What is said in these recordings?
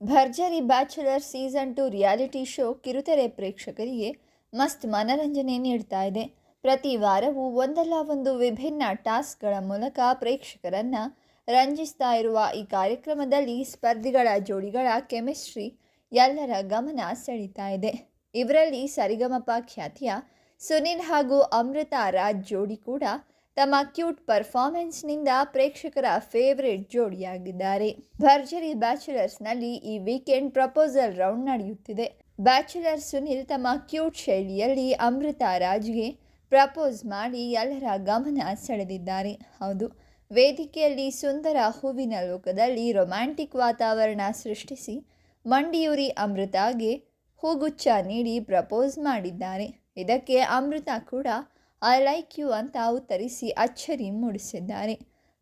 Bharjari bachelor season two reality show ಕಿರುತೆರೆ ಪ್ರೇಕ್ಷಕರಿಗೆ ಮಸ್ತ್ ಮನರಂಜನೆ ನೀಡ್ತಾ ಇದೆ. ಪ್ರತಿ ವಾರವೂ ಒಂದಲ್ಲ ಒಂದು ವಿಭಿನ್ನ ಟಾಸ್ಕ್ಗಳ ಮೂಲಕ ಪ್ರೇಕ್ಷಕರನ್ನ ರಂಜಿಸ್ತಾ ಇರುವ ಈ ಕಾರ್ಯಕ್ರಮದಲ್ಲಿ ಸ್ಪರ್ಧಿಗಳ ಜೋಡಿಗಳ ಕೆಮಿಸ್ಟ್ರಿ ಎಲ್ಲರ ಗಮನ ಸೆಳೀತಾ ಇದೆ. ಇವರಲ್ಲಿ ಸರಿಗಮಪ ಖ್ಯಾತಿಯ ಸುನಿಲ್ ಹಾಗೂ ಅಮೃತ ರಾಜ್ ಜೋಡಿ ಕೂಡ ತಮ್ಮ ಕ್ಯೂಟ್ ಪರ್ಫಾರ್ಮೆನ್ಸ್ನಿಂದ ಪ್ರೇಕ್ಷಕರ ಫೇವರೇಟ್ ಜೋಡಿಯಾಗಿದ್ದಾರೆ. ಭರ್ಜರಿ ಬ್ಯಾಚುಲರ್ಸ್ನಲ್ಲಿ ಈ ವೀಕೆಂಡ್ ಪ್ರಪೋಸಲ್ ರೌಂಡ್ ನಡೆಯುತ್ತಿದೆ. ಬ್ಯಾಚುಲರ್ ಸುನಿಲ್ ತಮ್ಮ ಕ್ಯೂಟ್ ಶೈಲಿಯಲ್ಲಿ ಅಮೃತಾ ರಾಜ್ಗೆ ಪ್ರಪೋಸ್ ಮಾಡಿ ಎಲ್ಲರ ಗಮನ ಸೆಳೆದಿದ್ದಾರೆ. ಹೌದು, ವೇದಿಕೆಯಲ್ಲಿ ಸುಂದರ ಹೂವಿನ ಲೋಕದಲ್ಲಿ ರೊಮ್ಯಾಂಟಿಕ್ ವಾತಾವರಣ ಸೃಷ್ಟಿಸಿ ಮಂಡಿಯೂರಿ ಅಮೃತಾಗೆ ಹೂಗುಚ್ಛ ನೀಡಿ ಪ್ರಪೋಸ್ ಮಾಡಿದ್ದಾರೆ. ಇದಕ್ಕೆ ಅಮೃತ ಕೂಡ ಐ ಲೈಕ್ ಯು ಅಂತ ಉತ್ತರಿಸಿ ಅಚ್ಚರಿ ಮೂಡಿಸಿದ್ದಾರೆ.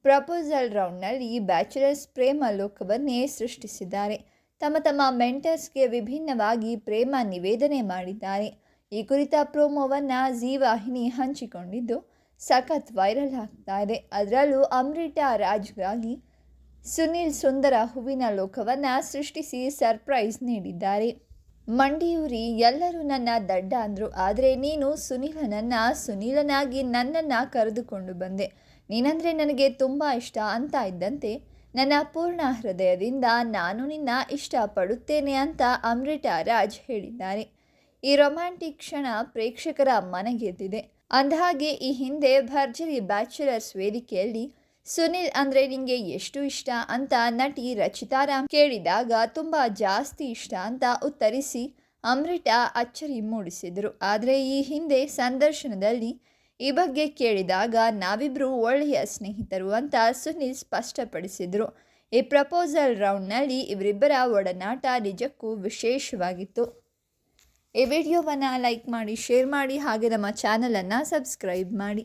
ಪ್ರಪೋಸಲ್ ರೌಂಡ್ನಲ್ಲಿ ಬ್ಯಾಚುಲರ್ಸ್ ಪ್ರೇಮ ಲೋಕವನ್ನೇ ಸೃಷ್ಟಿಸಿದ್ದಾರೆ. ತಮ್ಮ ತಮ್ಮ ಮೆಂಟರ್ಸ್ಗೆ ವಿಭಿನ್ನವಾಗಿ ಪ್ರೇಮ ನಿವೇದನೆ ಮಾಡಿದ್ದಾರೆ. ಈ ಕುರಿತ ಪ್ರೋಮೋವನ್ನು ಜೀವಾಹಿನಿ ಹಂಚಿಕೊಂಡಿದ್ದು ಸಖತ್ ವೈರಲ್ ಆಗ್ತಾ ಇದೆ. ಅದರಲ್ಲೂ ಅಮೃತಾ ರಾಜ್ಗಾಗಿ ಸುನಿಲ್ ಸುಂದರ ಹೂವಿನ ಲೋಕವನ್ನು ಸೃಷ್ಟಿಸಿ ಸರ್ಪ್ರೈಸ್ ನೀಡಿದ್ದಾರೆ. ಮಂಡಿಯೂರಿ, ಎಲ್ಲರೂ ನನ್ನ ದಡ್ಡ ಅಂದರು. ಆದರೆ ನೀನು ಸುನೀಲನನ್ನು, ಸುನೀಲನಾಗಿ ನನ್ನನ್ನು ಕರೆದುಕೊಂಡು ಬಂದೆ. ನೀನಂದರೆ ನನಗೆ ತುಂಬ ಇಷ್ಟ ಅಂತ ಇದ್ದಂತೆ ನನ್ನ ಪೂರ್ಣ ಹೃದಯದಿಂದ ನಾನು ನಿನ್ನ ಇಷ್ಟಪಡುತ್ತೇನೆ ಅಂತ ಅಮೃತ ರಾಜ್ ಹೇಳಿದ್ದಾರೆ. ಈ ರೊಮ್ಯಾಂಟಿಕ್ ಕ್ಷಣ ಪ್ರೇಕ್ಷಕರ ಮನಗೆದ್ದಿದೆ ಅಂದಹಾಗೆ, ಈ ಹಿಂದೆ ಭರ್ಜರಿ ಬ್ಯಾಚುಲರ್ಸ್ ವೇದಿಕೆಯಲ್ಲಿ ಸುನಿಲ್ ಅಂದರೆ ನಿಂಗೆ ಎಷ್ಟು ಇಷ್ಟ ಅಂತ ನಟಿ ರಚಿತಾರಾಮ್ ಕೇಳಿದಾಗ, ತುಂಬ ಜಾಸ್ತಿ ಇಷ್ಟ ಅಂತ ಉತ್ತರಿಸಿ ಅಮೃತ ಅಚ್ಚರಿ ಮೂಡಿಸಿದರು. ಆದರೆ ಈ ಹಿಂದೆ ಸಂದರ್ಶನದಲ್ಲಿ ಈ ಬಗ್ಗೆ ಕೇಳಿದಾಗ ನಾವಿಬ್ರು ಒಳ್ಳೆಯ ಸ್ನೇಹಿತರು ಅಂತ ಸುನಿಲ್ ಸ್ಪಷ್ಟಪಡಿಸಿದರು. ಈ ಪ್ರಪೋಸಲ್ ರೌಂಡ್ನಲ್ಲಿ ಇವರಿಬ್ಬರ ಒಡನಾಟ ನಿಜಕ್ಕೂ ವಿಶೇಷವಾಗಿತ್ತು. ಈ ವಿಡಿಯೋವನ್ನು ಲೈಕ್ ಮಾಡಿ, ಶೇರ್ ಮಾಡಿ, ಹಾಗೆ ನಮ್ಮ ಚಾನಲನ್ನು ಸಬ್ಸ್ಕ್ರೈಬ್ ಮಾಡಿ.